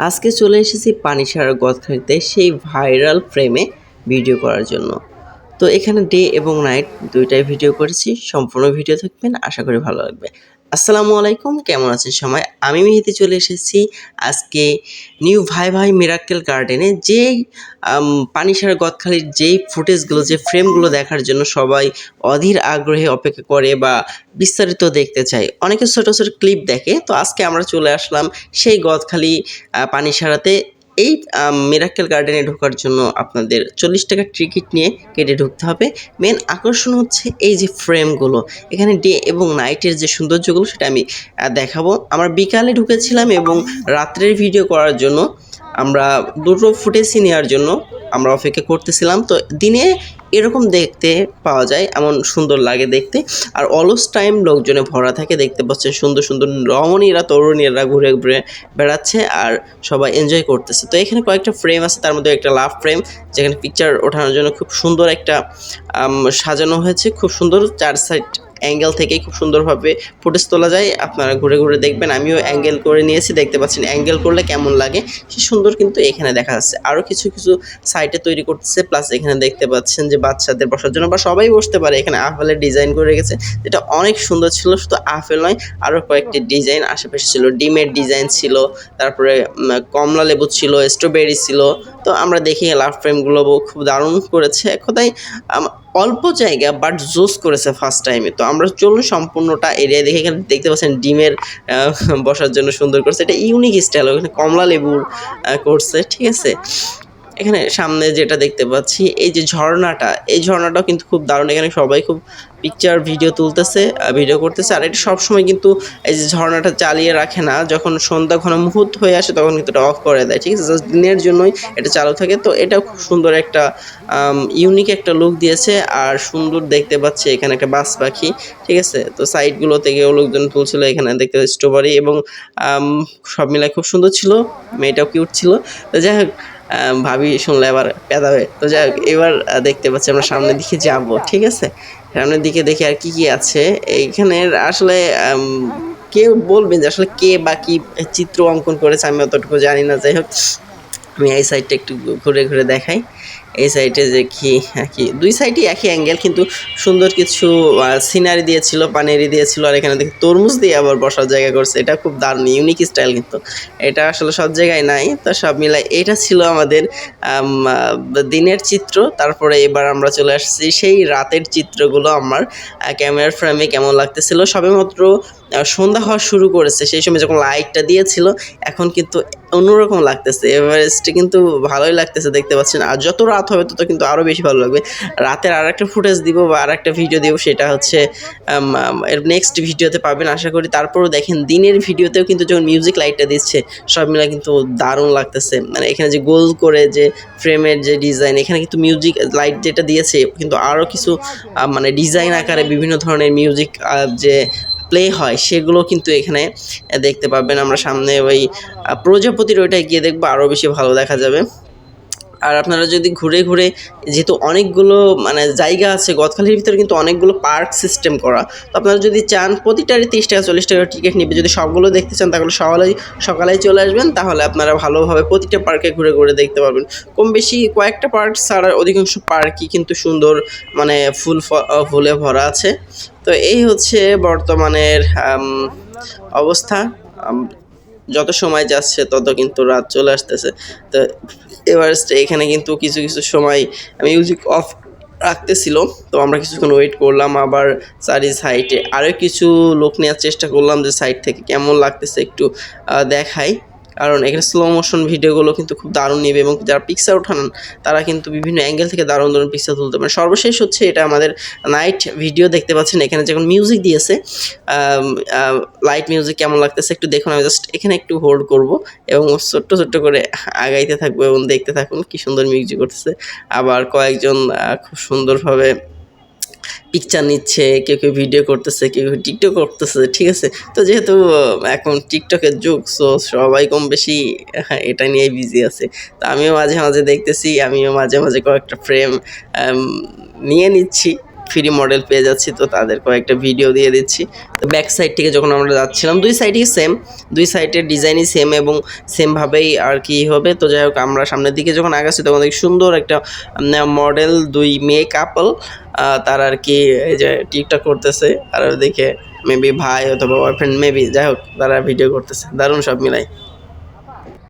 আজকে চলে এসেছি পানি পানিসার গদখালিতে সেই ভাইরাল ফ্রেমে ভিডিও করার জন্য। তো এখানে ডে এবং নাইট দুইটাই ভিডিও করেছি, সম্পূর্ণ ভিডিও থাকবেন আশা করি ভালো লাগবে। আসসালামু আলাইকুম, কেমন আছেন সময় আমি মেহেদি চলে এসেছি আজকে নিউ ভাই ভাই মিরাক্কেল গার্ডেনে। যেই পানিসার গদখালির যেই ফুটেজগুলো, যে ফ্রেমগুলো দেখার জন্য সবাই অধীর আগ্রহে অপেক্ষা করে বা বিস্তারিত দেখতে চায়। অনেকে ছোটো ছোটো ক্লিপ দেখে, তো আজকে আমরা চলে আসলাম সেই গদখালি পানিসারাতে। এই মিরাক্কেল গার্ডেনে ঢোকার জন্য আপনাদের চল্লিশ টাকার টিকিট নিয়ে কেটে ঢুকতে হবে। মেন আকর্ষণ হচ্ছে এই যে ফ্রেমগুলো এখানে ডে এবং নাইটের যে সৌন্দর্যগুলো সেটা আমি দেখাবো। আমরা বিকালে ঢুকেছিলাম এবং রাত্রের ভিডিও করার জন্য আমরা দুটো ফুটেজই নেওয়ার জন্য আমরা অপেক্ষা করতেছিলাম। তো দিনে এরকম দেখতে পাওয়া যায়, এমন সুন্দর লাগে দেখতে। আর অলস টাইম লোকজনে ভরা থাকে, দেখতে পাচ্ছেন সুন্দর সুন্দর রমণীরা, তরুণীরা ঘুরে ঘুরে বেড়াচ্ছে আর সবাই এনজয় করতেছে। তো এখানে কয়েকটা ফ্রেম আছে, তার মধ্যে একটা লাভ ফ্রেম যেখানে পিকচার ওঠানোর জন্য খুব সুন্দর একটা সাজানো হয়েছে। খুব সুন্দর চার সাইড অ্যাঙ্গেল থেকেই খুব সুন্দরভাবে ফুটেজ তোলা যায়। আপনারা ঘুরে ঘুরে দেখবেন, আমিও অ্যাঙ্গেল করে নিয়েছি, দেখতে পাচ্ছেন অ্যাঙ্গেল করলে কেমন লাগে। সে সুন্দর কিন্তু এখানে দেখা যাচ্ছে। আরও কিছু কিছু সাইটে তৈরি করতেছে, প্লাস এখানে দেখতে পাচ্ছেন যে বাচ্চাদের বসার জন্য বা সবাই বসতে পারে। এখানে আপেলের ডিজাইন করে রেখেছে। যেটা অনেক সুন্দর ছিল, শুধু আপেল নয় আরও কয়েকটি ডিজাইন আশেপাশে ছিল। ডিমের ডিজাইন ছিল, তারপরে কমলা লেবু ছিল, স্ট্রবেরি ছিল। তো আমরা দেখি লাভ ফ্রেমগুলো খুব দারুণ করেছে। কোথায় অল্প জায়গা বাট জোস করেছে ফার্স্ট টাইমে তো আমরা চলুন সম্পূর্ণটা এরিয়া দেখে এখানে দেখতে পাচ্ছেন ডিমের বসার জন্য সুন্দর করছে। এটা ইউনিক স্টাইল ওখানে কমলা লেবুর করছে, ঠিক আছে? এখানে সামনে যেটা দেখতে পাচ্ছি, এই যে ঝর্ণাটা, এই ঝর্ণাটাও কিন্তু খুব দারুণ। এখানে সবাই খুব পিকচার ভিডিও তুলতেছে ভিডিও করতেছে। আর এটা সবসময় কিন্তু এই যে ঝর্ণাটা চালিয়ে রাখে না। যখন সন্ধ্যা ঘন মুহূর্ত হয়ে আসে, তখন কিন্তু এটা অফ করে দেয়, ঠিক আছে? জাস্ট দিনের জন্যই এটা চালু থাকে। তো এটা খুব সুন্দর একটা ইউনিক একটা লুক দিয়েছে। আর সুন্দর দেখতে পাচ্ছি এখানে একটা বাস পাখি, ঠিক আছে? তো সাইডগুলো থেকেও লোকজন তুলছিল এখানে, দেখতে স্ট্রবেরি এবং সব মিলাই খুব সুন্দর ছিল। মেয়েটাও কিউট ছিল। তো যাই হোক ভাবি শুনলে আবার পেদাবে তো যাই হোক, এবার দেখতে পাচ্ছি আমরা সামনের দিকে যাব, ঠিক আছে? সামনের দিকে দেখি আর কি কি আছে। এইখানে আসলে কেউ বলবেন যে আসলে কে বা কি চিত্র অঙ্কন করেছে, আমি অতটুকু জানি না। যাই হোক, আমি এই সাইডটা একটু ঘুরে ঘুরে দেখাই। এই সাইডে কি হ্যাঁ, কি দুই সাইডই একই অ্যাঙ্গেল কিন্তু সুন্দর কিছু সিনারি দিয়েছিল পানেরি দিয়েছিল আর এখানে দেখি তরমুজ দিয়ে আবার বসার জায়গা করছে। এটা খুব দারুণ ইউনিক স্টাইল কিন্তু। এটা আসলে সব জায়গায় নাই তো সব মিলাই এটা ছিল আমাদের দিনের চিত্র। তারপরে এবার আমরা চলে আসছি সেই রাতের চিত্রগুলো আমার ক্যামেরার ফ্রেমে কেমন লাগতেছিল। সবেমাত্র সন্ধ্যা হওয়া শুরু করেছে সেই সময় যখন লাইটটা দিয়েছিল এখন কিন্তু অন্যরকম লাগতেছে। এভারেস্টে কিন্তু ভালোই লাগতেছে দেখতে পাচ্ছেন। আর যত রাত হবে তত কিন্তু আরও বেশি ভালো লাগবে। রাতের আর একটা ফুটেজ দিব বা আর একটা ভিডিও দিব, সেটা হচ্ছে এর নেক্সট ভিডিওতে পাবেন, আশা করি। তারপরও দেখেন, দিনের ভিডিওতেও কিন্তু যখন মিউজিক লাইটটা দিচ্ছে, সব মিলে কিন্তু দারুণ লাগতেছে। মানে এখানে যে গোল করে যে ফ্রেমের যে ডিজাইন এখানে কিন্তু মিউজিক লাইট যেটা দিয়েছে, কিন্তু আরও কিছু মানে ডিজাইন আকারে বিভিন্ন ধরনের মিউজিক যে প্লে হয়, সেগুলো কিন্তু এখানে দেখতে পাবেন। আমরা সামনে ওই প্রজাপতির ওইটায় গিয়ে দেখব আরও বেশি ভালো দেখা যাবে। আর আপনারা যদি ঘুরে ঘুরে যেহেতু অনেকগুলো মানে জায়গা আছে গদখালির ভিতরে কিন্তু অনেকগুলো পার্ক সিস্টেম করা। তো আপনারা যদি চান প্রতিটারই তিরিশ টাকা, চল্লিশ টাকা টিকিট নিবে। যদি সবগুলো দেখতে চান তাহলে সকালেই সকালেই চলে আসবেন। তাহলে আপনারা ভালোভাবে প্রতিটা পার্কে ঘুরে ঘুরে দেখতে পারবেন। কম বেশি কয়েকটা পার্ক ছাড়া অধিকাংশ পার্কই কিন্তু সুন্দর মানে ফুল ফুলে ভরা আছে। তো এই হচ্ছে বর্তমানের অবস্থা। যত সময় যাচ্ছে, তত কিন্তু রাত চলে আসতেছে। তো এভারেস্টে এখানে কিন্তু কিছু কিছু সময় মিউজিক অফ রাখতেছিল তো আমরা কিছুক্ষণ ওয়েট করলাম, আবার চারি সাইটে আরও কিছু লোক নেওয়ার চেষ্টা করলাম যে সাইট থেকে কেমন লাগতেছে একটু দেখাই। কারণ এখানে স্লো মোশন ভিডিওগুলো কিন্তু খুব দারুণ নেবে এবং যারা পিকচার ওঠান তারা কিন্তু বিভিন্ন অ্যাঙ্গেল থেকে দারুণ দারুণ পিকচার তুলতে পারে। সর্বশেষ হচ্ছে এটা আমাদের নাইট ভিডিও দেখতে পাচ্ছেন, এখানে যখন মিউজিক দিয়েছে লাইট মিউজিক কেমন লাগতেছে একটু দেখুন, আমি জাস্ট এখানে একটু হোল্ড করব এবং ছোট্ট ছোট্ট করে আগাইতে থাকব এবং দেখতে থাকুন কি সুন্দর মিউজিক করতেছে। আবার কয়েকজন খুব সুন্দরভাবে পিকচার নিচ্ছে কেউ কেউ ভিডিও করতেছে কেউ কেউ টিকটক করতেছে ঠিক আছে? তো যেহেতু এখন টিকটকের যুগ সো সবাই কম বেশি হ্যাঁ, এটা নিয়ে বিজি আছে। তো আমিও মাঝে মাঝে দেখতেছি আমিও মাঝে মাঝে কয়েকটা ফ্রেম নিয়ে নিচ্ছি। ফ্রি মডেল পেয়ে যাচ্ছি, তো তাদের কয়েকটা ভিডিও দিয়ে দিচ্ছি। তো ব্যাক সাইড থেকে যখন আমরা যাচ্ছিলাম, দুই সাইডই সেম দুই সাইডের ডিজাইনই সেম এবং সেমভাবেই আর কি হবে। তো যাই হোক, আমরা সামনের দিকে যখন আগাচ্ছি, তখন দেখি সুন্দর একটা মডেল দুই মেয়ে কাপল তারা আর কি এই যে টিকটক করতেছে। আর দেখে মেবি ভাই অথবা বয়ফ্রেন্ড মেবি যাই হোক, তারা ভিডিও করতেছে। দারুণ সব মিলাই।